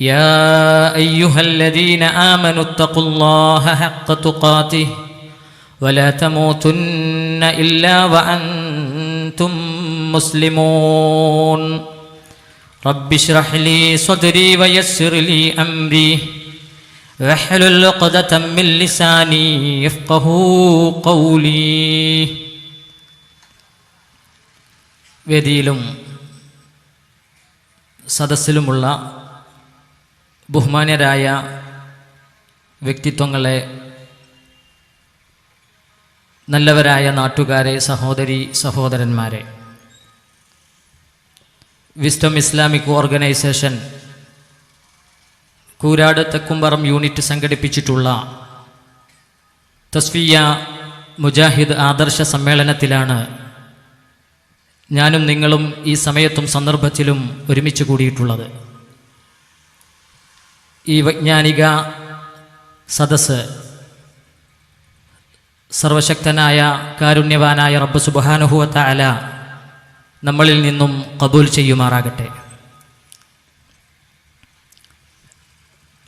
يا ايها الذين امنوا اتقوا الله حق تقاته ولا تموتن الا وانتم مسلمون رب اشرح لي صدري ويسر لي امري واحلل عقدة من لساني يفقه قولي വേദിയിലും സദസ്സിലുമുള്ള ബഹുമാന്യരായ വ്യക്തിത്വങ്ങളെ നല്ലവരായ നാട്ടുകാരെ സഹോദരി സഹോദരന്മാരെ. Wisdom Islamic organisation Koorad Thekkumparam unit സംഘടിപ്പിച്ചിട്ടുള്ള Tasfiya Mujahid ആദർശ സമ്മേളനത്തിലാണ് ഞാനും നിങ്ങളും ഈ സമയത്തും സന്ദർഭത്തിലും ഒരുമിച്ച് കൂടിയിട്ടുള്ളത്. ഈ വൈജ്ഞാനിക സദസ് സർവശക്തനായ കാരുണ്യവാനായ റബ്ബ് സുബാനുഹുവത്ത അല നമ്മളിൽ നിന്നും കബൂൽ ചെയ്യുമാറാകട്ടെ.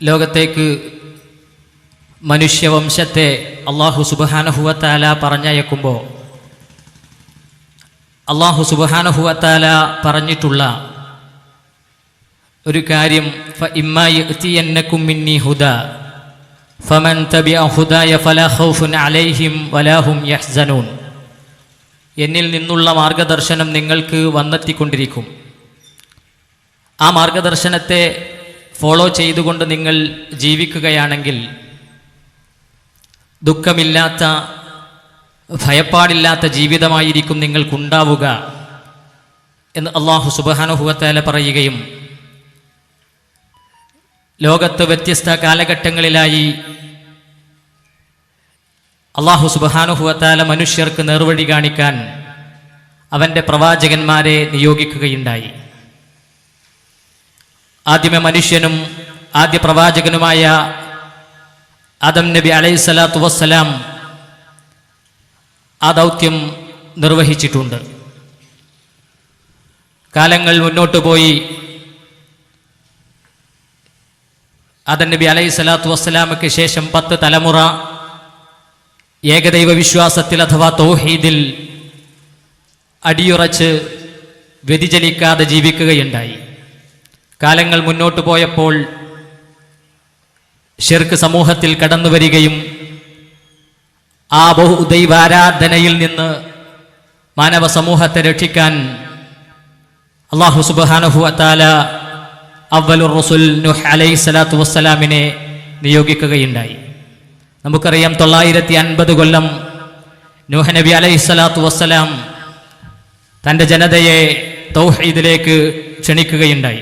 ലോകത്തേക്ക് മനുഷ്യവംശത്തെ അള്ളാഹു സുബാനുഹുവത്ത അല പറഞ്ഞയക്കുമ്പോൾ അള്ളാഹു സുബാനുഹുവത്ത അല പറഞ്ഞിട്ടുള്ള ഒരു കാര്യം ഫമൻ ഹുദായ ഫലാ അലൈഹിം യഹ്സനൂൻ. എന്നിൽ നിന്നുള്ള മാർഗദർശനം നിങ്ങൾക്ക് വന്നെത്തിക്കൊണ്ടിരിക്കും. ആ മാർഗദർശനത്തെ ഫോളോ ചെയ്തുകൊണ്ട് നിങ്ങൾ ജീവിക്കുകയാണെങ്കിൽ ദുഃഖമില്ലാത്ത ഭയപ്പാടില്ലാത്ത ജീവിതമായിരിക്കും നിങ്ങൾക്കുണ്ടാവുക എന്ന് അള്ളാഹു സുബാനുഹുവത്തേല പറയുകയും ലോകത്ത് വ്യത്യസ്ത കാലഘട്ടങ്ങളിലായി അള്ളാഹു സുബാനുഹുവത്താല മനുഷ്യർക്ക് നേർവഴി കാണിക്കാൻ അവന്റെ പ്രവാചകന്മാരെ നിയോഗിക്കുകയുണ്ടായി. ആദ്യമേ മനുഷ്യനും ആദ്യ പ്രവാചകനുമായ ആദം നബി അലൈഹി സ്വലാത്തു വസ്സലാം ആ ദൗത്യം നിർവഹിച്ചിട്ടുണ്ട്. കാലങ്ങൾ മുന്നോട്ട് പോയി. ആദൻ നബി അലൈഹി സ്വലാത്തു വസ്സലാമയ്ക്ക് ശേഷം പത്ത് തലമുറ ഏകദൈവ വിശ്വാസത്തിൽ അഥവാ തൗഹീദിൽ അടിയുറച്ച് വ്യതിചലിക്കാതെ ജീവിക്കുകയുണ്ടായി. കാലങ്ങൾ മുന്നോട്ട് പോയപ്പോൾ ഷിർക്ക് സമൂഹത്തിൽ കടന്നു വരികയും ആ ബഹുദൈവാരാധനയിൽ നിന്ന് മാനവ സമൂഹത്തെ രക്ഷിക്കാൻ അള്ളാഹു സുബാനഹു അത്താല അവലുർ റസുൽ നുഹ് അലൈഹി സ്വലാത്തു വസ്സലാമിനെ നിയോഗിക്കുകയുണ്ടായി. നമുക്കറിയാം തൊള്ളായിരത്തി അൻപത് കൊല്ലം നൂഹ് നബി അലൈഹി സ്വലാത്തു വസ്സലാം തന്റെ ജനതയെ തൗഹീദിലേക്ക് ക്ഷണിക്കുകയുണ്ടായി.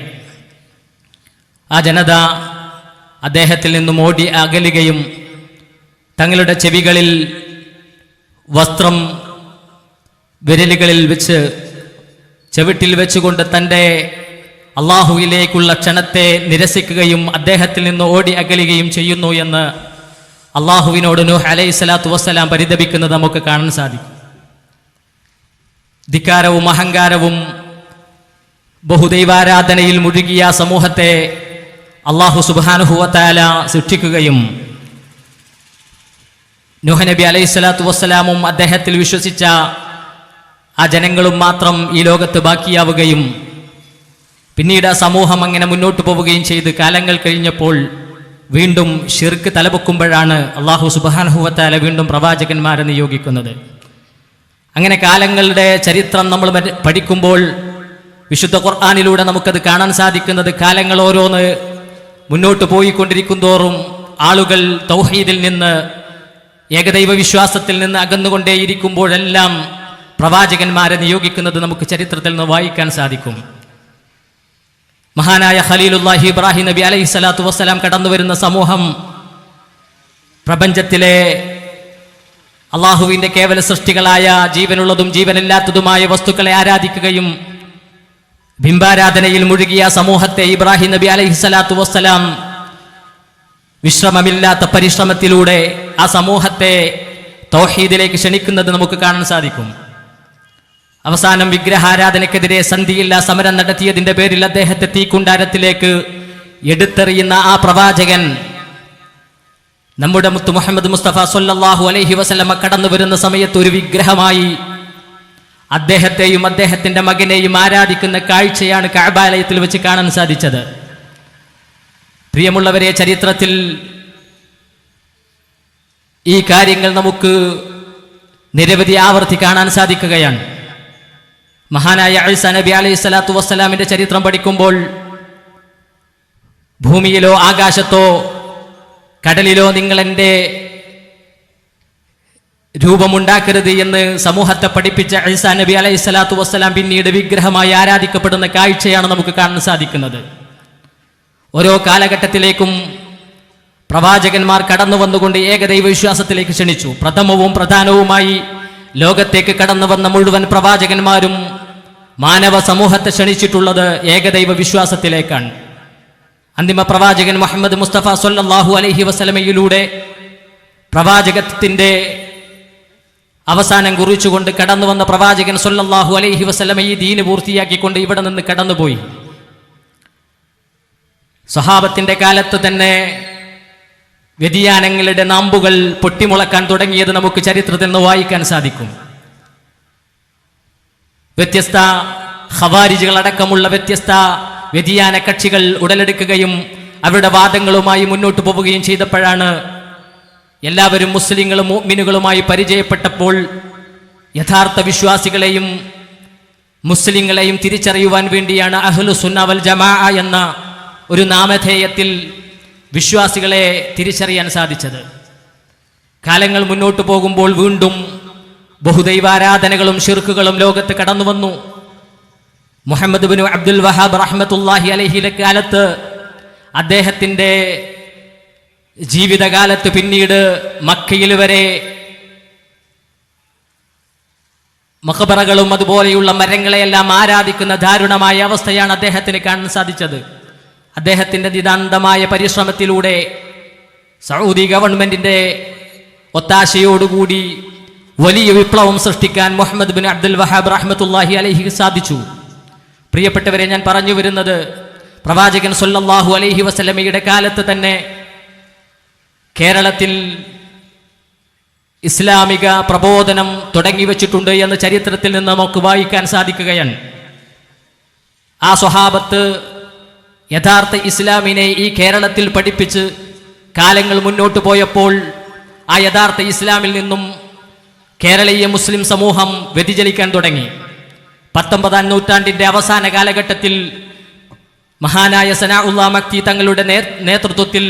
ആ ജനത അദ്ദേഹത്തിൽ നിന്നും ഓടി അകലുകയും തങ്ങളുടെ ചെവികളിൽ വസ്ത്രം വിരലുകളിൽ വെച്ച് ചെവിട്ടിൽ വെച്ചുകൊണ്ട് തന്റെ അള്ളാഹുവിലേക്കുള്ള ക്ഷണത്തെ നിരസിക്കുകയും അദ്ദേഹത്തിൽ നിന്ന് ഓടി അകലുകയും ചെയ്യുന്നു എന്ന് അള്ളാഹുവിനോട് നൂഹ് അലൈഹി സ്വലാത്തു വസ്സലാം പരിതപിക്കുന്നത് നമുക്ക് കാണാൻ സാധിക്കും. ധിക്കാരവും അഹങ്കാരവും ബഹുദൈവാരാധനയിൽ മുഴുകിയ സമൂഹത്തെ അള്ളാഹു സുബാനുഹുവത്താല സൃഷ്ടിക്കുകയും നബി അലൈഹി സ്വലാത്തു വസ്സലാമും അദ്ദേഹത്തിൽ വിശ്വസിച്ച ആ ജനങ്ങളും മാത്രം ഈ ലോകത്ത് ബാക്കിയാവുകയും പിന്നീട് ആ സമൂഹം അങ്ങനെ മുന്നോട്ട് പോവുകയും ചെയ്ത് കാലങ്ങൾ കഴിഞ്ഞപ്പോൾ വീണ്ടും ഷിർക്ക് തലപൊക്കുമ്പോഴാണ് അള്ളാഹു സുബാനുഹുവത്താല വീണ്ടും പ്രവാചകന്മാരെ നിയോഗിക്കുന്നത്. അങ്ങനെ കാലങ്ങളുടെ ചരിത്രം നമ്മൾ പഠിക്കുമ്പോൾ വിശുദ്ധ ഖുർആാനിലൂടെ നമുക്കത് കാണാൻ സാധിക്കുന്നത് കാലങ്ങൾ ഓരോന്ന് മുന്നോട്ട് പോയിക്കൊണ്ടിരിക്കും തോറും ആളുകൾ തൗഹീദിൽ നിന്ന് ഏകദൈവ വിശ്വാസത്തിൽ നിന്ന് അകന്നുകൊണ്ടേയിരിക്കുമ്പോഴെല്ലാം പ്രവാചകന്മാരെ നിയോഗിക്കുന്നത് നമുക്ക് ചരിത്രത്തിൽ നിന്ന് വായിക്കാൻ സാധിക്കും. മഹാനായ ഖലീലുല്ലാഹി ഇബ്രാഹിം നബി അലൈഹി സ്വലാത്തു വസ്സലാം കടന്നു വരുന്ന സമൂഹം പ്രപഞ്ചത്തിലെ അള്ളാഹുവിന്റെ കേവല സൃഷ്ടികളായ ജീവനുള്ളതും ജീവനില്ലാത്തതുമായ വസ്തുക്കളെ ആരാധിക്കുകയും ബിംബാരാധനയിൽ മുഴുകിയ സമൂഹത്തെ ഇബ്രാഹിം നബി അലൈഹി സ്വലാത്തു വസ്സലാം വിശ്രമമില്ലാത്ത പരിശ്രമത്തിലൂടെ ആ സമൂഹത്തെ തൗഹീദിലേക്ക് ക്ഷണിക്കുന്നത് നമുക്ക് കാണാൻ സാധിക്കും. അവസാനം വിഗ്രഹാരാധനയ്ക്കെതിരെ സന്ധിയില്ല സമരം നടത്തിയതിന്റെ പേരിൽ അദ്ദേഹത്തെ തീക്കുണ്ടാരത്തിലേക്ക് എടുത്തെറിയുന്ന ആ പ്രവാചകൻ നമ്മുടെ മുത്ത് മുഹമ്മദ് മുസ്തഫ സൊല്ലാഹു അലൈഹി വസല്ലമ കടന്നു വരുന്ന സമയത്ത് ഒരു വിഗ്രഹമായി അദ്ദേഹത്തെയും അദ്ദേഹത്തിന്റെ മകനെയും ആരാധിക്കുന്ന കാഴ്ചയാണ് കാബാലയത്തിൽ വെച്ച് കാണാൻ സാധിച്ചത്. പ്രിയമുള്ളവരെ ചരിത്രത്തിൽ ഈ കാര്യങ്ങൾ നമുക്ക് നിരവധി ആവർത്തി കാണാൻ സാധിക്കുകയാണ്. മഹാനായ അഴ്സ നബി അലൈഹി സ്വലാത്തു വസ്സലാമിന്റെ ചരിത്രം പഠിക്കുമ്പോൾ ഭൂമിയിലോ ആകാശത്തോ കടലിലോ നിങ്ങൾ എന്റെ രൂപമുണ്ടാക്കരുത് എന്ന് സമൂഹത്തെ പഠിപ്പിച്ച അഴ്സ നബി അലൈഹി സ്വലാത്തു വസ്സലാം പിന്നീട് വിഗ്രഹമായി ആരാധിക്കപ്പെടുന്ന കാഴ്ചയാണ് നമുക്ക് കാണാൻ സാധിക്കുന്നത്. ഓരോ കാലഘട്ടത്തിലേക്കും പ്രവാചകന്മാർ കടന്നു വന്നുകൊണ്ട് ഏകദൈവ വിശ്വാസത്തിലേക്ക് ക്ഷണിച്ചു. പ്രഥമവും പ്രധാനവുമായി ലോകത്തേക്ക് കടന്നു വന്ന മുഴുവൻ പ്രവാചകന്മാരും മാനവ സമൂഹത്തെ ക്ഷണിച്ചിട്ടുള്ളത് ഏകദൈവ വിശ്വാസത്തിലേക്കാണ്. അന്തിമ പ്രവാചകൻ മുഹമ്മദ് മുസ്തഫ സൊല്ലാഹു അലഹി വസലമയിലൂടെ പ്രവാചകത്തിന്റെ അവസാനം കുറിച്ചുകൊണ്ട് കടന്നു വന്ന പ്രവാചകൻ സൊല്ലാഹു അലൈഹി വസലമ ഈ ദീന് പൂർത്തിയാക്കിക്കൊണ്ട് ഇവിടെ നിന്ന് കടന്നുപോയി. സ്വഹാബത്തിന്റെ കാലത്ത് തന്നെ വ്യതിയാനങ്ങളുടെ നാമ്പുകൾ പൊട്ടിമുളക്കാൻ തുടങ്ങിയത് നമുക്ക് ചരിത്രത്തിൽ നിന്ന് വായിക്കാൻ സാധിക്കും. വ്യത്യസ്ത ഖവാരിജുകൾ അടക്കമുള്ള വ്യത്യസ്ത വ്യതിയാന കക്ഷികൾ ഉടലെടുക്കുകയും അവരുടെ വാദങ്ങളുമായി മുന്നോട്ട് പോവുകയും ചെയ്തപ്പോഴാണ് എല്ലാവരും മുസ്ലിങ്ങളും മിനുകളുമായി പരിചയപ്പെട്ടപ്പോൾ യഥാർത്ഥ വിശ്വാസികളെയും മുസ്ലിങ്ങളെയും തിരിച്ചറിയുവാൻ വേണ്ടിയാണ് അഹ്ലു സുന്നവൽ ജമാ എന്ന ഒരു നാമധേയത്തിൽ വിശ്വാസികളെ തിരിച്ചറിയാൻ സാധിച്ചത്. കാലങ്ങൾ മുന്നോട്ട് പോകുമ്പോൾ വീണ്ടും ബഹുദൈവാരാധനകളും ഷിർക്കുകളും ലോകത്ത് കടന്നു വന്നു. മുഹമ്മദ് ബിൻ അബ്ദുൽ വഹാബ് റഹ്മത്തുല്ലാഹി അലഹിയുടെ കാലത്ത് അദ്ദേഹത്തിന്റെ ജീവിതകാലത്ത് പിന്നീട് മക്കയിൽ വരെ മഖബറകളും അതുപോലെയുള്ള മരങ്ങളെയെല്ലാം ആരാധിക്കുന്ന ദാരുണമായ അവസ്ഥയാണ് അദ്ദേഹത്തിന് കാണാൻ സാധിച്ചത്. അദ്ദേഹത്തിന്റെ നിതാന്തമായ പരിശ്രമത്തിലൂടെ സൗദി ഗവൺമെന്റിന്റെ ഒത്താശയോടുകൂടി വലിയ വിപ്ലവം സൃഷ്ടിക്കാൻ മുഹമ്മദ് ബിൻ അബ്ദുൽ വഹാബ് റഹ്മത്തുല്ലാഹി അലഹിക്ക് സാധിച്ചു. പ്രിയപ്പെട്ടവരെ ഞാൻ പറഞ്ഞു വരുന്നത് പ്രവാചകൻ സൊല്ലാഹു അലഹി വസല്ലമയുടെ കാലത്ത് തന്നെ കേരളത്തിൽ ഇസ്ലാമിക പ്രബോധനം തുടങ്ങി വെച്ചിട്ടുണ്ട് എന്ന് ചരിത്രത്തിൽ നിന്ന് നമുക്ക് വായിക്കാൻ സാധിക്കുകയാണ്. ആ സ്വഹാബത്ത് യഥാർത്ഥ ഇസ്ലാമിനെ ഈ കേരളത്തിൽ പഠിപ്പിച്ച് കാലങ്ങൾ മുന്നോട്ട് പോയപ്പോൾ ആ യഥാർത്ഥ ഇസ്ലാമിൽ നിന്നും കേരളീയ മുസ്ലിം സമൂഹം വ്യതിചലിക്കാൻ തുടങ്ങി. പത്തൊമ്പതാം നൂറ്റാണ്ടിന്റെ അവസാന കാലഘട്ടത്തിൽ മഹാനായ സനാ ഉള്ള മക്തി തങ്ങളുടെ നേതൃത്വത്തിൽ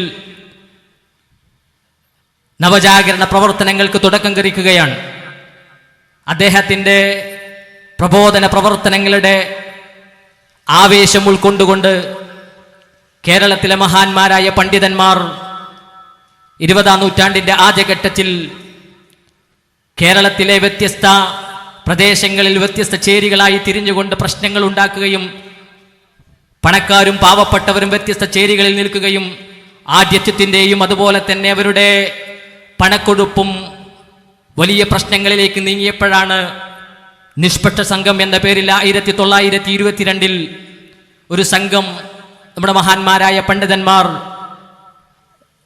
നവജാഗരണ പ്രവർത്തനങ്ങൾക്ക് തുടക്കം കുറിക്കുകയാണ്. അദ്ദേഹത്തിന്റെ പ്രബോധന പ്രവർത്തനങ്ങളുടെ ആവേശം ഉൾക്കൊണ്ടുകൊണ്ട് കേരളത്തിലെ മഹാന്മാരായ പണ്ഡിതന്മാർ ഇരുപതാം നൂറ്റാണ്ടിന്റെ ആദ്യഘട്ടത്തിൽ കേരളത്തിലെ വ്യത്യസ്ത പ്രദേശങ്ങളിൽ വ്യത്യസ്ത ചേരികളായി തിരിഞ്ഞുകൊണ്ട് പ്രശ്നങ്ങൾ ഉണ്ടാക്കുകയും പണക്കാരും പാവപ്പെട്ടവരും വ്യത്യസ്ത ചേരികളിൽ നിൽക്കുകയും ആദ്യത്വത്തിന്റെയും അതുപോലെ തന്നെ അവരുടെ പണക്കൊഴുപ്പും വലിയ പ്രശ്നങ്ങളിലേക്ക് നീങ്ങിയപ്പോഴാണ് നിഷ്പക്ഷ സംഘം എന്ന പേരിൽ ആയിരത്തി തൊള്ളായിരത്തി ഇരുപത്തിരണ്ടിൽ ഒരു സംഘം നമ്മുടെ മഹാന്മാരായ പണ്ഡിതന്മാർ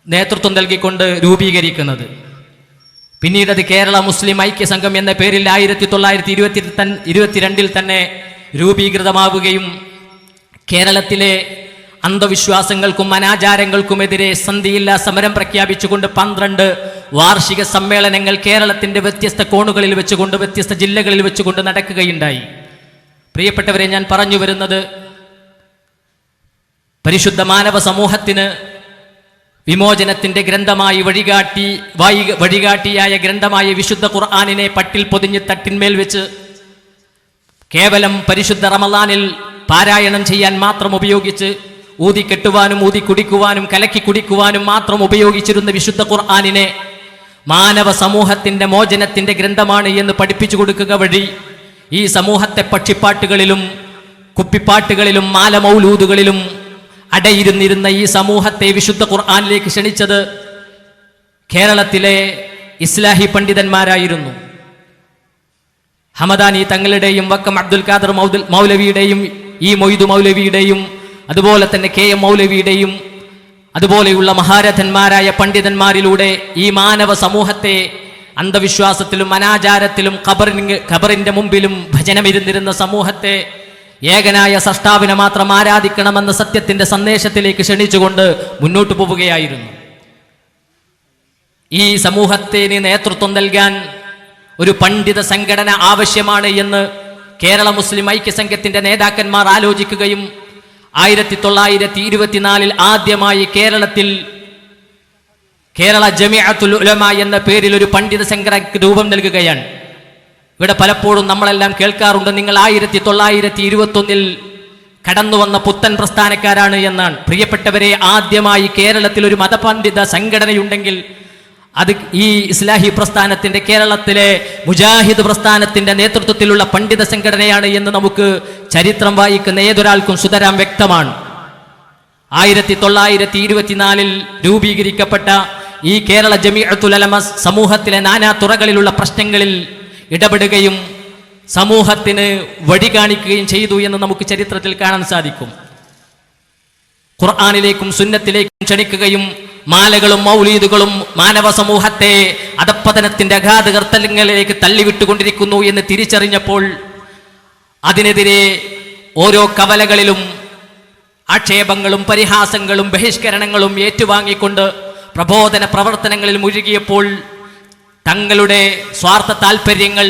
നേതൃത്വം നൽകിക്കൊണ്ട് രൂപീകരിക്കുന്നത്. പിന്നീട് അത് കേരള മുസ്ലിം ഐക്യസംഘം എന്ന പേരിൽ ആയിരത്തി തൊള്ളായിരത്തി ഇരുപത്തി ഇരുപത്തിരണ്ടിൽ തന്നെ രൂപീകൃതമാവുകയും കേരളത്തിലെ അന്ധവിശ്വാസങ്ങൾക്കും അനാചാരങ്ങൾക്കുമെതിരെ സന്ധിയില്ല സമരം പ്രഖ്യാപിച്ചുകൊണ്ട് പന്ത്രണ്ട് വാർഷിക സമ്മേളനങ്ങൾ കേരളത്തിന്റെ വ്യത്യസ്ത കോണുകളിൽ വെച്ചുകൊണ്ട് വ്യത്യസ്ത ജില്ലകളിൽ വെച്ചുകൊണ്ട് നടക്കുകയുണ്ടായി. പ്രിയപ്പെട്ടവരെ ഞാൻ പറഞ്ഞു വരുന്നത് പരിശുദ്ധ മാനവ സമൂഹത്തിന് വിമോചനത്തിന്റെ ഗ്രന്ഥമായി വഴികാട്ടി വായി വഴികാട്ടിയായ ഗ്രന്ഥമായ വിശുദ്ധ ഖുർആാനിനെ പട്ടിൽ പൊതിഞ്ഞ് തട്ടിന്മേൽ വെച്ച് കേവലം പരിശുദ്ധ റമലാനിൽ പാരായണം ചെയ്യാൻ മാത്രം ഉപയോഗിച്ച് ഊതി കെട്ടുവാനും ഊതി കുടിക്കുവാനും കലക്കി കുടിക്കുവാനും മാത്രം ഉപയോഗിച്ചിരുന്ന വിശുദ്ധ ഖുർആാനിനെ മാനവ സമൂഹത്തിന്റെ മോചനത്തിന്റെ ഗ്രന്ഥമാണ് എന്ന് പഠിപ്പിച്ചു കൊടുക്കുക വഴി ഈ സമൂഹത്തെ പക്ഷിപ്പാട്ടുകളിലും കുപ്പിപ്പാട്ടുകളിലും മാലമൗലൂതുകളിലും അടയിരുന്നിരുന്ന ഈ സമൂഹത്തെ വിശുദ്ധ ഖുർആാനിലേക്ക് ക്ഷണിച്ചത് കേരളത്തിലെ ഇസ്ലാഹി പണ്ഡിതന്മാരായിരുന്നു. ഹമദാനി തങ്ങളുടെയും വക്കം അബ്ദുൽ ഖാദർ മൗദുൽ മൗലവിയുടെയും ഈ മൊയ്തു മൗലവിയുടെയും അതുപോലെ തന്നെ കെ എം മൗലവിയുടെയും അതുപോലെയുള്ള മഹാരഥന്മാരായ പണ്ഡിതന്മാരിലൂടെ ഈ മാനവ സമൂഹത്തെ അന്ധവിശ്വാസത്തിലും അനാചാരത്തിലും ഖബറിന് ഖബറിന്റെ മുമ്പിലും ഭജനമിരുന്നിരുന്ന സമൂഹത്തെ ഏകനായ സഷ്ടാവിനെ മാത്രം ആരാധിക്കണമെന്ന സത്യത്തിന്റെ സന്ദേശത്തിലേക്ക് ക്ഷണിച്ചുകൊണ്ട് മുന്നോട്ട് പോവുകയായിരുന്നു. ഈ സമൂഹത്തിന് നേതൃത്വം നൽകാൻ ഒരു പണ്ഡിത സംഘടന ആവശ്യമാണ് എന്ന് കേരള മുസ്ലിം ഐക്യസംഘത്തിന്റെ നേതാക്കന്മാർ ആലോചിക്കുകയും ആയിരത്തി തൊള്ളായിരത്തി ഇരുപത്തിനാലിൽ ആദ്യമായി കേരളത്തിൽ കേരള ജമിഅത്തുൽ ഉലമ എന്ന പേരിൽ ഒരു പണ്ഡിത സംഘടനയ്ക്ക് രൂപം നൽകുകയാണ്. ഇവിടെ പലപ്പോഴും നമ്മളെല്ലാം കേൾക്കാറുണ്ട് നിങ്ങൾ ആയിരത്തി തൊള്ളായിരത്തി ഇരുപത്തൊന്നിൽ കടന്നു വന്ന പുത്തൻ പ്രസ്ഥാനക്കാരാണ് എന്നാണ്. പ്രിയപ്പെട്ടവരെ ആദ്യമായി കേരളത്തിൽ ഒരു മതപണ്ഡിത സംഘടനയുണ്ടെങ്കിൽ അത് ഈ ഇസ്ലാഹി പ്രസ്ഥാനത്തിന്റെ കേരളത്തിലെ മുജാഹിദ് പ്രസ്ഥാനത്തിന്റെ നേതൃത്വത്തിലുള്ള പണ്ഡിത സംഘടനയാണ് എന്ന് നമുക്ക് ചരിത്രം വായിക്കുന്ന ഏതൊരാൾക്കും സുതരാം വ്യക്തമാണ്. ആയിരത്തി തൊള്ളായിരത്തി ഇരുപത്തിനാലിൽ രൂപീകരിക്കപ്പെട്ട ഈ കേരള ജമിഅത്തുലമ സമൂഹത്തിലെ നാനാ തുറകളിലുള്ള പ്രശ്നങ്ങളിൽ ഇടപെടുകയും സമൂഹത്തിന് വഴി കാണിക്കുകയും ചെയ്തു എന്ന് നമുക്ക് ചരിത്രത്തിൽ കാണാൻ സാധിക്കും. ഖുർആാനിലേക്കും സുന്നത്തിലേക്കും ക്ഷണിക്കുകയും മാലകളും മൗലീദുകളും മാനവ സമൂഹത്തെ അധപ്പതനത്തിന്റെ അഗാധകർത്തലങ്ങളിലേക്ക് തള്ളിവിട്ടുകൊണ്ടിരിക്കുന്നു എന്ന് തിരിച്ചറിഞ്ഞപ്പോൾ അതിനെതിരെ ഓരോ കവലകളിലും ആക്ഷേപങ്ങളും പരിഹാസങ്ങളും ബഹിഷ്കരണങ്ങളും ഏറ്റുവാങ്ങിക്കൊണ്ട് പ്രബോധന പ്രവർത്തനങ്ങളിൽ മുഴുകിയപ്പോൾ തങ്ങളുടെ സ്വാർത്ഥ താല്പര്യങ്ങൾ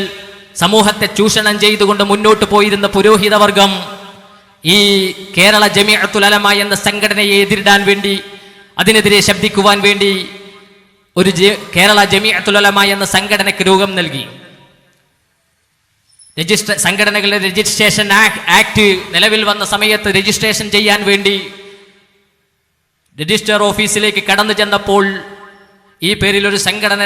സമൂഹത്തെ ചൂഷണം ചെയ്തുകൊണ്ട് മുന്നോട്ട് പോയിരുന്ന പുരോഹിതവർഗം ഈ കേരള ജമിഅത്തുലമ എന്ന സംഘടനയെ എതിരിടാൻ വേണ്ടി അതിനെതിരെ ശബ്ദിക്കുവാൻ വേണ്ടി ഒരു കേരള ജമിഅത്തുലമ എന്ന സംഘടനയ്ക്ക് രൂപം നൽകി. രജിസ്റ്റർ സംഘടനകളുടെ രജിസ്ട്രേഷൻ ആക്ട് നിലവിൽ വന്ന സമയത്ത് രജിസ്ട്രേഷൻ ചെയ്യാൻ വേണ്ടി രജിസ്റ്റർ ഓഫീസിലേക്ക് കടന്നു ചെന്നപ്പോൾ ഈ പേരിൽ ഒരു സംഘടന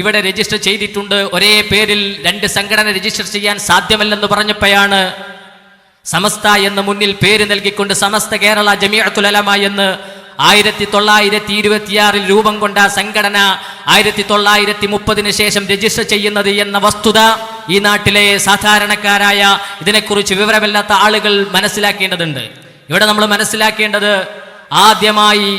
ഇവിടെ രജിസ്റ്റർ ചെയ്തിട്ടുണ്ട്. ഒരേ പേരിൽ രണ്ട് സംഘടന രജിസ്റ്റർ ചെയ്യാൻ സാധ്യമല്ലെന്ന് പറഞ്ഞപ്പോഴാണ് സമസ്ത എന്ന് മുന്നിൽ പേര് നൽകിക്കൊണ്ട് സമസ്ത കേരള ജമിയത്തുലമ എന്ന് ആയിരത്തി തൊള്ളായിരത്തി ഇരുപത്തിയാറിൽ രൂപം കൊണ്ട സംഘടന ആയിരത്തി തൊള്ളായിരത്തി മുപ്പതിന് ശേഷം രജിസ്റ്റർ ചെയ്യുന്നത് എന്ന വസ്തുത ഈ നാട്ടിലെ സാധാരണക്കാരായ ഇതിനെക്കുറിച്ച് വിവരമില്ലാത്ത ആളുകൾ മനസ്സിലാക്കേണ്ടതുണ്ട്. ഇവിടെ നമ്മൾ മനസ്സിലാക്കേണ്ടത് ആദ്യമായി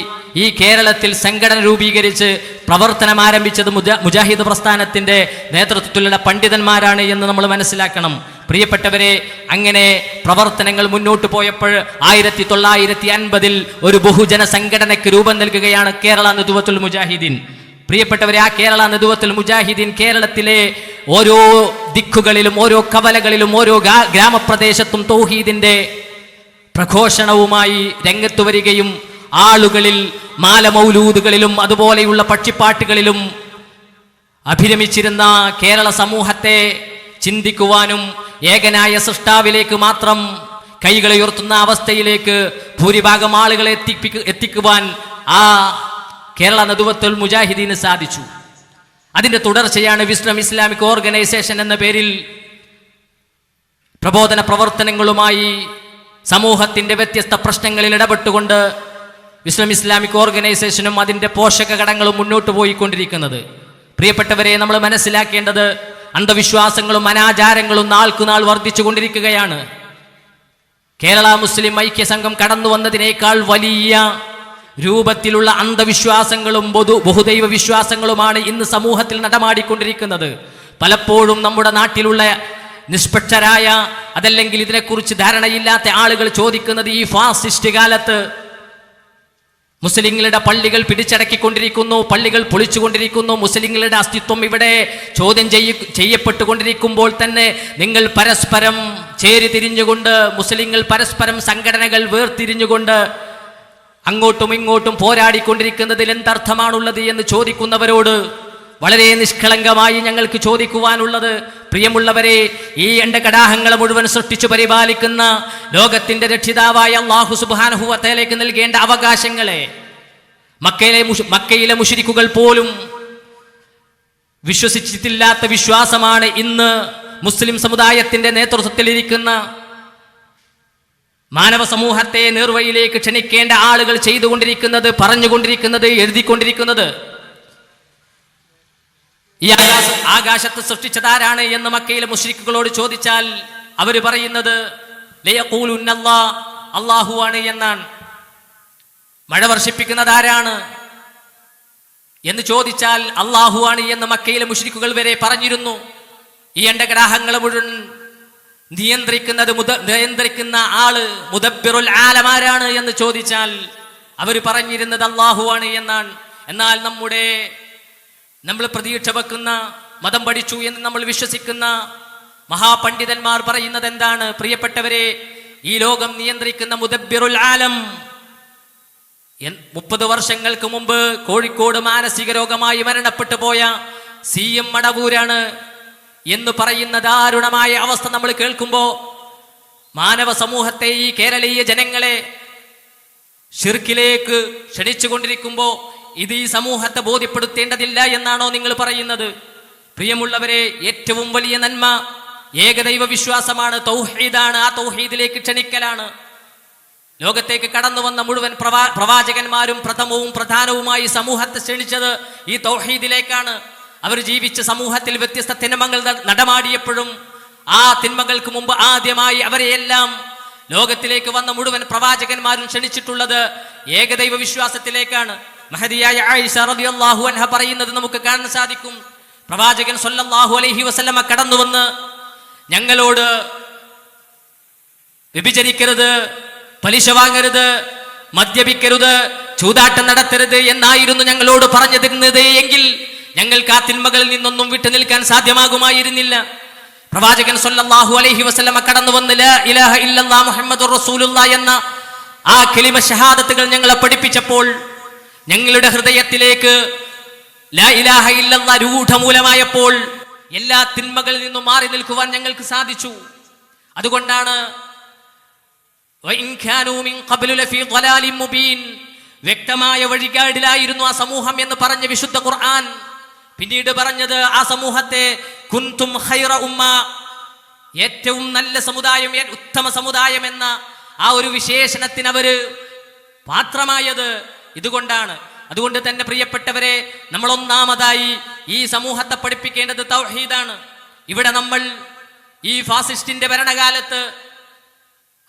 ഈ കേരളത്തിൽ സംഘടന രൂപീകരിച്ച് പ്രവർത്തനം ആരംഭിച്ചത് മുജാഹിദ് പ്രസ്ഥാനത്തിന്റെ നേതൃത്വത്തിലുള്ള പണ്ഡിതന്മാരാണ് എന്ന് നമ്മൾ മനസ്സിലാക്കണം. പ്രിയപ്പെട്ടവരെ അങ്ങനെ പ്രവർത്തനങ്ങൾ മുന്നോട്ട് പോയപ്പോൾ ആയിരത്തി തൊള്ളായിരത്തി അൻപതിൽ ഒരു ബഹുജന സംഘടനയ്ക്ക് രൂപം നൽകുകയാണ് കേരള നെതുവത്തുൽ മുജാഹിദീൻ. പ്രിയപ്പെട്ടവരെ ആ കേരള നെതുവത്തുൽ മുജാഹിദീൻ കേരളത്തിലെ ഓരോ ദിക്കുകളിലും ഓരോ കവലകളിലും ഓരോ ഗ്രാമപ്രദേശത്തും തൗഹീദിന്റെ പ്രഘോഷണവുമായി രംഗത്തു വരികയും ആളുകളിൽ മാലമൗലൂദുകളിലും അതുപോലെയുള്ള പക്ഷിപ്പാട്ടുകളിലും അഭിരമിച്ചിരുന്ന കേരള സമൂഹത്തെ ചിന്തിക്കുവാനും ഏകനായ സൃഷ്ടാവിലേക്ക് മാത്രം കൈകളെ ഉയർത്തുന്ന അവസ്ഥയിലേക്ക് ഭൂരിഭാഗം ആളുകളെ എത്തിപ്പിക്കു എത്തിക്കുവാൻ ആ കേരള നദുവത്തുൽ മുജാഹിദീന് സാധിച്ചു. അതിന്റെ തുടർച്ചയാണ് വിസ്ഡം ഇസ്ലാമിക് ഓർഗനൈസേഷൻ എന്ന പേരിൽ പ്രബോധന പ്രവർത്തനങ്ങളുമായി സമൂഹത്തിന്റെ വ്യത്യസ്ത പ്രശ്നങ്ങളിൽ ഇടപെട്ടുകൊണ്ട് വിസ്ലം ഇസ്ലാമിക് ഓർഗനൈസേഷനും അതിന്റെ പോഷക ഘടകങ്ങളും മുന്നോട്ട് പോയിക്കൊണ്ടിരിക്കുന്നത്. പ്രിയപ്പെട്ടവരെ നമ്മൾ മനസ്സിലാക്കേണ്ടത് അന്ധവിശ്വാസങ്ങളും അനാചാരങ്ങളും നാൾക്കുനാൾ വർദ്ധിച്ചു കൊണ്ടിരിക്കുകയാണ് കേരള മുസ്ലിം ഐക്യ സംഘം കടന്നു വന്നതിനേക്കാൾ വലിയ രൂപത്തിലുള്ള അന്ധവിശ്വാസങ്ങളും പൊതു ബഹുദൈവ വിശ്വാസങ്ങളുമാണ് ഇന്ന് സമൂഹത്തിൽ നടമാടിക്കൊണ്ടിരിക്കുന്നത്. പലപ്പോഴും നമ്മുടെ നാട്ടിലുള്ള നിഷ്പക്ഷരായ അതല്ലെങ്കിൽ ഇതിനെക്കുറിച്ച് ധാരണയില്ലാത്ത ആളുകൾ ചോദിക്കുന്നത് ഈ ഫാസിസ്റ്റ് കാലത്ത് മുസ്ലിങ്ങളുടെ പള്ളികൾ പിടിച്ചടക്കിക്കൊണ്ടിരിക്കുന്നു പള്ളികൾ പൊളിച്ചുകൊണ്ടിരിക്കുന്നു മുസ്ലിങ്ങളുടെ അസ്തിത്വം ഇവിടെ ചോദ്യം ചെയ്യ ചെയ്യപ്പെട്ടുകൊണ്ടിരിക്കുമ്പോൾ തന്നെ നിങ്ങൾ പരസ്പരം ചേരി തിരിഞ്ഞുകൊണ്ട് മുസ്ലിങ്ങൾ പരസ്പരം സംഘടനകൾ വേർതിരിഞ്ഞുകൊണ്ട് അങ്ങോട്ടും ഇങ്ങോട്ടും പോരാടിക്കൊണ്ടിരിക്കുന്നതിൽ എന്തർത്ഥമാണുള്ളത് എന്ന് ചോദിക്കുന്നവരോട് വളരെ നിഷ്കളങ്കമായി ഞങ്ങൾക്ക് ചോദിക്കുവാനുള്ളത്. പ്രിയമുള്ളവരെ ഈ എന്റെ കടാഹങ്ങളെ മുഴുവൻ സൃഷ്ടിച്ചു പരിപാലിക്കുന്ന ലോകത്തിന്റെ രക്ഷിതാവായ അള്ളാഹു സുബാനഹുവത്തേലേക്ക് നൽകേണ്ട അവകാശങ്ങളെ മക്കയിലെ മക്കയിലെ മുഷിരിക്കുകൾ പോലും വിശ്വസിച്ചിട്ടില്ലാത്ത വിശ്വാസമാണ് ഇന്ന് മുസ്ലിം സമുദായത്തിന്റെ നേതൃത്വത്തിലിരിക്കുന്ന മാനവ സമൂഹത്തെ നേർവഴിയിലേക്ക് ക്ഷണിക്കേണ്ട ആളുകൾ ചെയ്തുകൊണ്ടിരിക്കുന്നത് പറഞ്ഞുകൊണ്ടിരിക്കുന്നത് എഴുതിക്കൊണ്ടിരിക്കുന്നത്. ഈ ആകാശ ആകാശത്ത് സൃഷ്ടിച്ചതാരാണ് എന്ന് മക്കയിലെ മുഷ്രിക്കുകളോട് ചോദിച്ചാൽ അവർ പറയുന്നത് അള്ളാഹു ആണ് എന്നാണ്. മഴ വർഷിപ്പിക്കുന്നത് ആരാണ് എന്ന് ചോദിച്ചാൽ അള്ളാഹു ആണ് എന്ന് മക്കയിലെ മുഷ്രിക്കുകൾ വരെ പറഞ്ഞിരുന്നു. ഈ അണ്ടഗ്രാഹങ്ങളെ മുഴുവൻ നിയന്ത്രിക്കുന്നത് മുത നിയന്ത്രിക്കുന്ന ആൾ മുദബിറുൽ ആലമാരാണ് എന്ന് ചോദിച്ചാൽ അവർ പറഞ്ഞിരുന്നത് അള്ളാഹു ആണ് എന്നാണ്. എന്നാൽ നമ്മുടെ നമ്മൾ പ്രതീക്ഷ വെക്കുന്ന മതം പഠിച്ചു എന്ന് നമ്മൾ വിശ്വസിക്കുന്ന മഹാപണ്ഡിതന്മാർ പറയുന്നത് എന്താണ്? പ്രിയപ്പെട്ടവരെ ഈ ലോകം നിയന്ത്രിക്കുന്ന മുദബിറുൽ ആലം. മുപ്പത് വർഷങ്ങൾക്ക് മുമ്പ് കോഴിക്കോട് മാനസിക രോഗമായി മരണപ്പെട്ടു പോയ സി എം മടവൂരാണ് എന്ന് പറയുന്ന ദാരുണമായ അവസ്ഥ നമ്മൾ കേൾക്കുമ്പോൾ മാനവ സമൂഹത്തെ ഈ കേരളീയ ജനങ്ങളെ ഷിർക്കിലേക്ക് ക്ഷണിച്ചുകൊണ്ടിരിക്കുമ്പോൾ ഇത് ഈ സമൂഹത്തെ ബോധ്യപ്പെടുത്തേണ്ടതില്ല എന്നാണോ നിങ്ങൾ പറയുന്നത്? പ്രിയമുള്ളവരെ ഏറ്റവും വലിയ നന്മ ഏകദൈവ വിശ്വാസമാണ് തൗഹീദാണ്. ആ തൗഹീദിലേക്ക് ക്ഷണിക്കലാണ്. ലോകത്തേക്ക് കടന്നു വന്ന മുഴുവൻ പ്രവാ പ്രവാചകന്മാരും പ്രഥമവും പ്രധാനവുമായി സമൂഹത്തെ ക്ഷണിച്ചത് ഈ തൗഹീദിലേക്കാണ്. അവർ ജീവിച്ച സമൂഹത്തിൽ വ്യത്യസ്ത തിന്മകൾ നടമാടിയപ്പോഴും ആ തിന്മകൾക്ക് മുമ്പ് ആദ്യമായി അവരെയെല്ലാം ലോകത്തിലേക്ക് വന്ന മുഴുവൻ പ്രവാചകന്മാരും ക്ഷണിച്ചിട്ടുള്ളത് ഏകദൈവ വിശ്വാസത്തിലേക്കാണ്. മഹദിയായ ആയിഷ റളിയല്ലാഹു അൻഹ പറയുന്നത് നമുക്ക് കാണാൻ സാധിക്കും. പ്രവാചകൻ സല്ലല്ലാഹു അലൈഹി വസല്ലമ കടന്നു വന്ന് ഞങ്ങളോട് വ്യഭിചരിക്കരുത് പലിശ വാങ്ങരുത് മദ്യപിക്കരുത് ചൂതാട്ടം നടത്തരുത് എന്നായിരുന്നു ഞങ്ങളോട് പറഞ്ഞു തരുന്നത് എങ്കിൽ ഞങ്ങൾക്ക് ആ തിന്മകളിൽ നിന്നൊന്നും വിട്ടു നിൽക്കാൻ സാധ്യമാകുമായിരുന്നില്ല. പ്രവാചകൻ സല്ലല്ലാഹു അലൈഹി വസല്ലമ കടന്നു വന്ന് ഇലാഹ ഇല്ലല്ലാ മുഹമ്മദുർ റസൂലുള്ള എന്ന ആ കലിമ ഷഹാദത്തുകൾ ഞങ്ങളെ പഠിപ്പിച്ചപ്പോൾ ഞങ്ങളുടെ ഹൃദയത്തിലേക്ക് ലാ ഇലാഹ രൂഢമൂലമായപ്പോൾ എല്ലാ തിന്മകളിൽ നിന്നും മാറി നിൽക്കുവാൻ ഞങ്ങൾക്ക് സാധിച്ചു. അതുകൊണ്ടാണ് വ്യക്തമായ വഴികാടിലായിരുന്നു ആ സമൂഹം എന്ന് പറഞ്ഞ വിശുദ്ധ ഖുർആൻ. പിന്നീട് പറഞ്ഞത് ആ സമൂഹത്തെ കുന്തും ഹൈറ ഉമ്മ ഏറ്റവും നല്ല സമുദായം ഉത്തമ സമുദായം എന്ന ആ ഒരു വിശേഷണത്തിന് അവർ പാത്രമായത് ഇതുകൊണ്ടാണ് അതുകൊണ്ട് തന്നെ പ്രിയപ്പെട്ടവരെ നമ്മൾ ഒന്നാമതായി ഈ സമൂഹത്തെ പഠിപ്പിക്കേണ്ടത് തൗഹീദാണ്. ഇവിടെ നമ്മൾ ഈ ഫാസിസ്റ്റിന്റെ ഭരണകാലത്ത്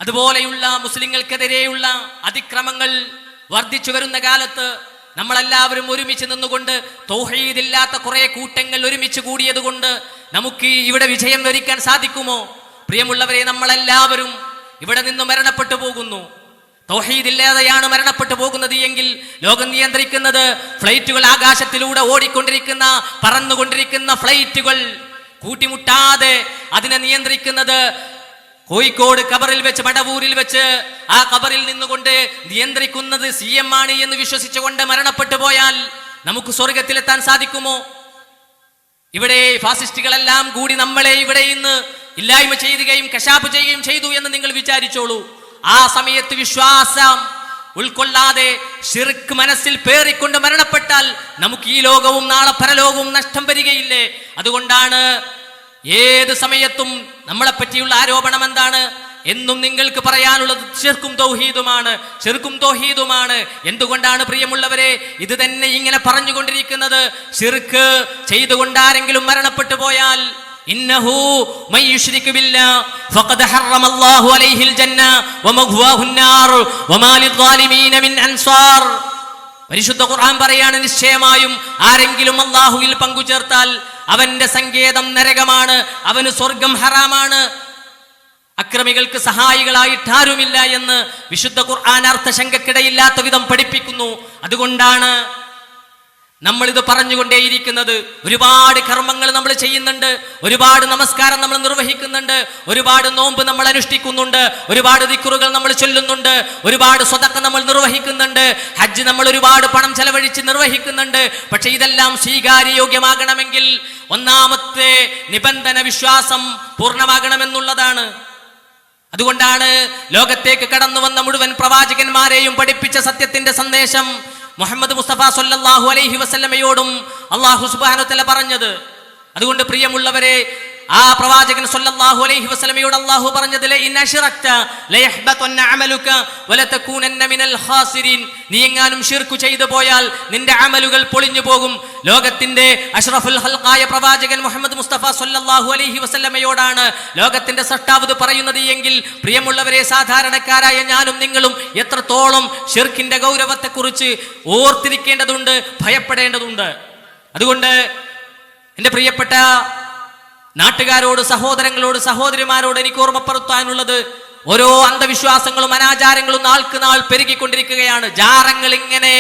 അതുപോലെയുള്ള മുസ്ലിങ്ങൾക്കെതിരെയുള്ള അതിക്രമങ്ങൾ വർദ്ധിച്ചു വരുന്ന കാലത്ത് നമ്മളെല്ലാവരും ഒരുമിച്ച് നിന്നുകൊണ്ട് തൗഹീദില്ലാത്ത കുറെ കൂട്ടങ്ങൾ ഒരുമിച്ച് കൂടിയത് കൊണ്ട് നമുക്ക് ഇവിടെ വിജയം വരിക്കാൻ സാധിക്കുമോ? പ്രിയമുള്ളവരെ നമ്മളെല്ലാവരും ഇവിടെ നിന്ന് മരണപ്പെട്ടു പോകുന്നു. തൗഹീദില്ലാതെയാണ് മരണപ്പെട്ടു പോകുന്നത് എങ്കിൽ ലോകം നിയന്ത്രിക്കുന്നത് ഫ്ലൈറ്റുകൾ ആകാശത്തിലൂടെ ഓടിക്കൊണ്ടിരിക്കുന്ന പറന്നുകൊണ്ടിരിക്കുന്ന ഫ്ലൈറ്റുകൾ. കൂട്ടിമുട്ടാതെ അതിനെ നിയന്ത്രിക്കുന്നത് കോഴിക്കോട് കബറിൽ വെച്ച് മടവൂരിൽ വെച്ച് ആ കബറിൽ നിന്നുകൊണ്ട് നിയന്ത്രിക്കുന്നത് സി എം ആണ് എന്ന് വിശ്വസിച്ചുകൊണ്ട് മരണപ്പെട്ടു പോയാൽ നമുക്ക് സ്വർഗത്തിലെത്താൻ സാധിക്കുമോ? ഇവിടെ ഫാസിസ്റ്റുകളെല്ലാം കൂടി നമ്മളെ ഇവിടെ ഇന്ന് ഇല്ലായ്മ ചെയ്യുകയും കശാപ്പ് ചെയ്യുകയും ചെയ്തു എന്ന് നിങ്ങൾ വിചാരിച്ചോളൂ. ആ സമയത്ത് വിശ്വാസം ഉൾക്കൊള്ളാതെ ഷിർക്ക് മനസ്സിൽ പേറിക്കൊണ്ട് മരണപ്പെട്ടാൽ നമുക്ക് ഈ ലോകവും നാളെ പരലോകവും നഷ്ടം വരികയില്ലേ? അതുകൊണ്ടാണ് ഏത് സമയത്തും നമ്മളെ പറ്റിയുള്ള ആരോപണം എന്താണ്? എന്നും നിങ്ങൾക്ക് പറയാനുള്ളത് ചെറുക്കും തൗഹീദുമാണ് ചെറുക്കും തൗഹീദുമാണ്. എന്തുകൊണ്ടാണ് പ്രിയമുള്ളവരെ ഇത് തന്നെ ഇങ്ങനെ പറഞ്ഞുകൊണ്ടിരിക്കുന്നത്? ചെറുക്ക് ചെയ്തുകൊണ്ട് ആരെങ്കിലും മരണപ്പെട്ടു പോയാൽ ഇന്നഹു മൻ യുശ്രിക് ബില്ലാഹ് ഫഖദ് ഹറമല്ലാഹു അലൈഹിൽ ജന്ന വമഗ്വാഹു النار വമാ ലിദ്ദാലിമീന മിൻ അൻസാർ പരിശുദ്ധ ഖുർആൻ പറയാണ് നിശ്ചയമായും ആരെങ്കിലും അള്ളാഹുവിൽ പങ്കുചേർത്താൽ അവന്റെ സങ്കേതം നരകമാണ് അവന് സ്വർഗം ഹറാമാണ് അക്രമികൾക്ക് സഹായികളായിട്ട് ആരുമില്ല എന്ന് വിശുദ്ധ ഖുർആൻ അർത്ഥശങ്കക്കിടയില്ലാത്ത വിധം പഠിപ്പിക്കുന്നു അതുകൊണ്ടാണ് നമ്മൾ ഇത് പറഞ്ഞുകൊണ്ടേയിരിക്കുന്നത് ഒരുപാട് കർമ്മങ്ങൾ നമ്മൾ ചെയ്യുന്നുണ്ട് ഒരുപാട് നമസ്കാരം നമ്മൾ നിർവഹിക്കുന്നുണ്ട് ഒരുപാട് നോമ്പ് നമ്മൾ അനുഷ്ഠിക്കുന്നുണ്ട് ഒരുപാട് ദിക്കുറുകൾ നമ്മൾ ചൊല്ലുന്നുണ്ട് ഒരുപാട് സ്വതക്ക നമ്മൾ നിർവഹിക്കുന്നുണ്ട് ഹജ്ജ് നമ്മൾ ഒരുപാട് പണം ചെലവഴിച്ച് നിർവഹിക്കുന്നുണ്ട് പക്ഷെ ഇതെല്ലാം സ്വീകാര്യയോഗ്യമാകണമെങ്കിൽ ഒന്നാമത്തെ നിബന്ധന വിശ്വാസം പൂർണമാകണമെന്നുള്ളതാണ്. അതുകൊണ്ടാണ് ലോകത്തേക്ക് കടന്നു വന്ന മുഴുവൻ പ്രവാചകന്മാരെയും പഠിപ്പിച്ച സത്യത്തിന്റെ സന്ദേശം മുഹമ്മദ് മുസ്തഫ സല്ലല്ലാഹു അലൈഹി വസല്ലമയോടും അള്ളാഹു സുബാനുത്തല പറഞ്ഞത്. അതുകൊണ്ട് പ്രിയമുള്ളവരെ ആ പ്രവാചകൻ സല്ലല്ലാഹു അലൈഹി വസല്ലമയോട് അല്ലാഹു പറഞ്ഞതിലെ നീ എങ്ങാനും ഷിർക്ക് ചെയ്തു പോയാൽ നിന്റെ അമലുകൾ പൊളിഞ്ഞു പോകും. ലോകത്തിന്റെ അഷ്റഫുൽ ഹൽഖായ പ്രവാചകൻ മുഹമ്മദ് മുസ്തഫ സല്ലല്ലാഹു അലൈഹി വസല്ലമയോടാണ് ലോകത്തിന്റെ സട്ടാവത് പറയുന്നത് എങ്കിൽ പ്രിയമുള്ളവരെ സാധാരണക്കാരായ ഞാനും നിങ്ങളും എത്രത്തോളം ഷിർക്കിന്റെ ഗൗരവത്തെക്കുറിച്ച് ഓർത്തിരിക്കേണ്ടതുണ്ട് ഭയപ്പെടേണ്ടതുണ്ട്. അതുകൊണ്ട് എന്റെ പ്രിയപ്പെട്ട നാട്ടുകാരോട് സഹോദരങ്ങളോട് സഹോദരിമാരോട് എനിക്ക് ഓർമ്മപ്പെടുത്താനുള്ളത് ഓരോ അന്ധവിശ്വാസങ്ങളും അനാചാരങ്ങളും നാൾക്ക് നാൾ പെരുകിക്കൊണ്ടിരിക്കുകയാണ്. ജാറങ്ങൾ ഇങ്ങനെ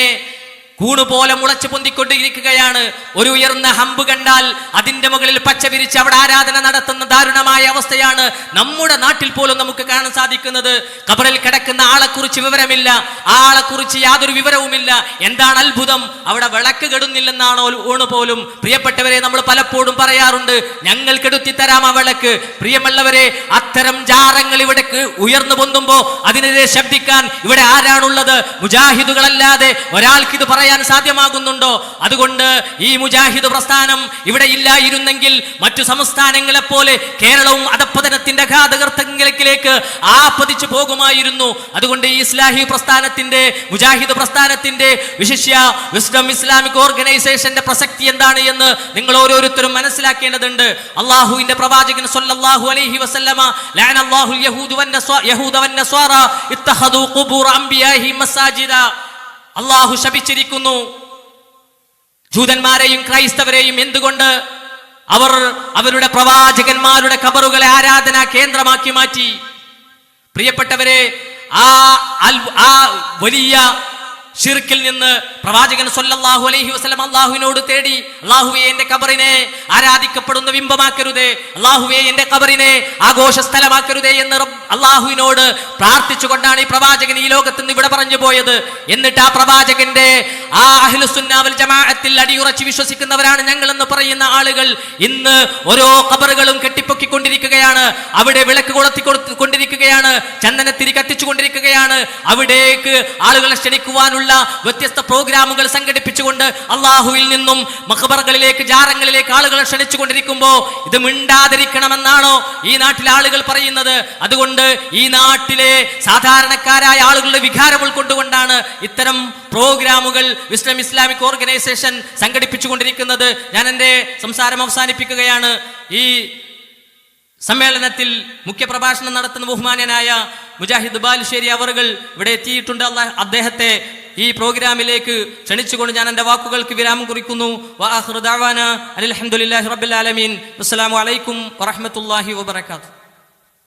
കൂണുപോലെ മുളച്ചു പൊന്തിക്കൊണ്ടിരിക്കുകയാണ്. ഒരു ഉയർന്ന ഹമ്പ് കണ്ടാൽ അതിന്റെ മുകളിൽ പച്ച വിരിച്ച് അവിടെ ആരാധന നടത്തുന്ന ദാരുണമായ അവസ്ഥയാണ് നമ്മുടെ നാട്ടിൽ പോലും നമുക്ക് കാണാൻ സാധിക്കുന്നത്. കബറിൽ കിടക്കുന്ന ആളെക്കുറിച്ച് വിവരമില്ല. ആ ആളെക്കുറിച്ച് യാതൊരു വിവരവുമില്ല. എന്താണ് അത്ഭുതം? അവിടെ വിളക്ക് കെടുന്നില്ലെന്നാണ് ഊണ് പോലും. പ്രിയപ്പെട്ടവരെ നമ്മൾ പലപ്പോഴും പറയാറുണ്ട് ഞങ്ങൾ കെടുത്തി തരാം ആ വിളക്ക്. പ്രിയമുള്ളവരെ അത്തരം ജാറങ്ങൾ ഇവിടെ ഉയർന്നു പൊന്തുമ്പോ അതിനെതിരെ ശബ്ദിക്കാൻ ഇവിടെ ആരാണുള്ളത്? മുജാഹിദുകളല്ലാതെ ഒരാൾക്ക് ഇത് പറയാൻ സാധ്യമാകുന്നുണ്ടോ? അതുകൊണ്ട് ഈ മുജാഹിദ് പ്രസ്ഥാനം ഇവിടെ ഇല്ലായിരുന്നെങ്കിൽ മറ്റു സംസ്ഥാനങ്ങളെ പോലെ കേരളവും അധപ്പതനത്തിന്റെ ഘാതകർത്തങ്ങളിലേക്ക് ആപതിച്ചു പോകുമായിരുന്നു. അതുകൊണ്ട് ഈ ഇസ്ലാഹി പ്രസ്ഥാനത്തിന്റെ മുജാഹിദ് പ്രസ്ഥാനത്തിന്റെ വിശിഷ്യ വിസ്ഡം ഇസ്ലാമിക് ഓർഗനൈസേഷന്റെ പ്രസക്തി എന്താണ് എന്ന് നിങ്ങൾ ഓരോരുത്തരും മനസ്സിലാക്കേണ്ടതുണ്ട്. അള്ളാഹുവിന്റെ പ്രവാചകൻ സല്ലല്ലാഹു അലൈഹി വസല്ലമ ലഅന അല്ലാഹുൽ യഹൂദ വന്നസ്വാറ ഇത്തഖദു ഖുബൂർ അംബിയാഹി മസാജിദ അള്ളാഹു ശപിച്ചിരിക്കുന്നു. ജൂതന്മാരെയും ക്രൈസ്തവരെയും എന്തുകൊണ്ട് അവർ അവരുടെ പ്രവാചകന്മാരുടെ കബറുകളെ ആരാധനാ കേന്ദ്രമാക്കി മാറ്റി? പ്രിയപ്പെട്ടവരെ ആ ആ വലിയ ഷിർക്കിൽ നിന്ന് പ്രവാചകൻ സൊല്ലാഹു അലൈഹി വസ്ലം അള്ളാഹുവിനോട് തേടി അള്ളാഹുവെ എന്റെ കബറിനെ ആരാധിക്കപ്പെടുന്ന ബിംബമാക്കരുതേ അള്ളാഹുവെ എന്റെ കബറിനെ ആഘോഷ സ്ഥലമാക്കരുതേ എന്ന് അള്ളാഹുവിനോട് പ്രാർത്ഥിച്ചുകൊണ്ടാണ് ഈ പ്രവാചകൻ ഈ ലോകത്ത് നിന്ന് ഇവിടെ പറഞ്ഞു പോയത്. എന്നിട്ട് ആ പ്രവാചകന്റെ ആ അഹ്ലുസുന്നാവൽ ജമാഅത്തിൽ അടിയുറച്ച് വിശ്വസിക്കുന്നവരാണ് ഞങ്ങൾ എന്ന് പറയുന്ന ആളുകൾ ഇന്ന് ഓരോ കബറുകളും കെട്ടിപ്പൊക്കിക്കൊണ്ടിരിക്കുകയാണ്. അവിടെ വിളക്ക് കൊളുത്തി കൊടുത്തു കൊണ്ടിരിക്കുകയാണ് ചന്ദനത്തിരി കത്തിച്ചുകൊണ്ടിരിക്കുകയാണ്. അവിടേക്ക് ആളുകളെ ക്ഷണിക്കുവാനുള്ള വ്യത്യസ്ത പ്രോഗ്രാമുകൾ സംഘടിപ്പിച്ചുകൊണ്ട് അള്ളാഹുവിൽ നിന്നും മഖബറകളിലേക്ക് ജാരങ്ങളിലേക്ക് ആളുകളെ ക്ഷണിച്ചുകൊണ്ടിരിക്കുമ്പോൾ ഇത് മിണ്ടാതിരിക്കണമെന്നാണോ ഈ നാട്ടിലെ ആളുകൾ പറയുന്നത്? അതുകൊണ്ട് ഈ നാട്ടിലെ സാധാരണക്കാരായ ആളുകളുടെ വികാരം ഉൾക്കൊണ്ടുകൊണ്ടാണ് ഇത്തരം പ്രോഗ്രാമുകൾ വിസ്ലം ഇസ്ലാമിക് ഓർഗനൈസേഷൻ സംഘടിപ്പിച്ചുകൊണ്ടിരിക്കുന്നത്. ഞാൻ എന്റെ സംസാരം അവസാനിപ്പിക്കുകയാണ്. ഈ സമ്മേളനത്തിൽ മുഖ്യപ്രഭാഷണം നടത്തുന്ന ബഹുമാനനായ മുജാഹിദ് ബാലുശ്ശേരി അവറുകൾ ഇവിടെ എത്തിയിട്ടുണ്ട്. അല്ലാഹ് അദ്ദേഹത്തെ ഈ പ്രോഗ്രാമിലേക്ക് ക്ഷണിച്ചുകൊണ്ട് ഞാൻ എന്റെ വാക്കുകൾക്ക് വിരാമം കുറിക്കുന്നു. വാഹൃദാവാന അലഹമുല്ലാഹി അസ്സാം അലൈക്കും വറഹ്മത്തുള്ളാഹി വബറകാതുഹു.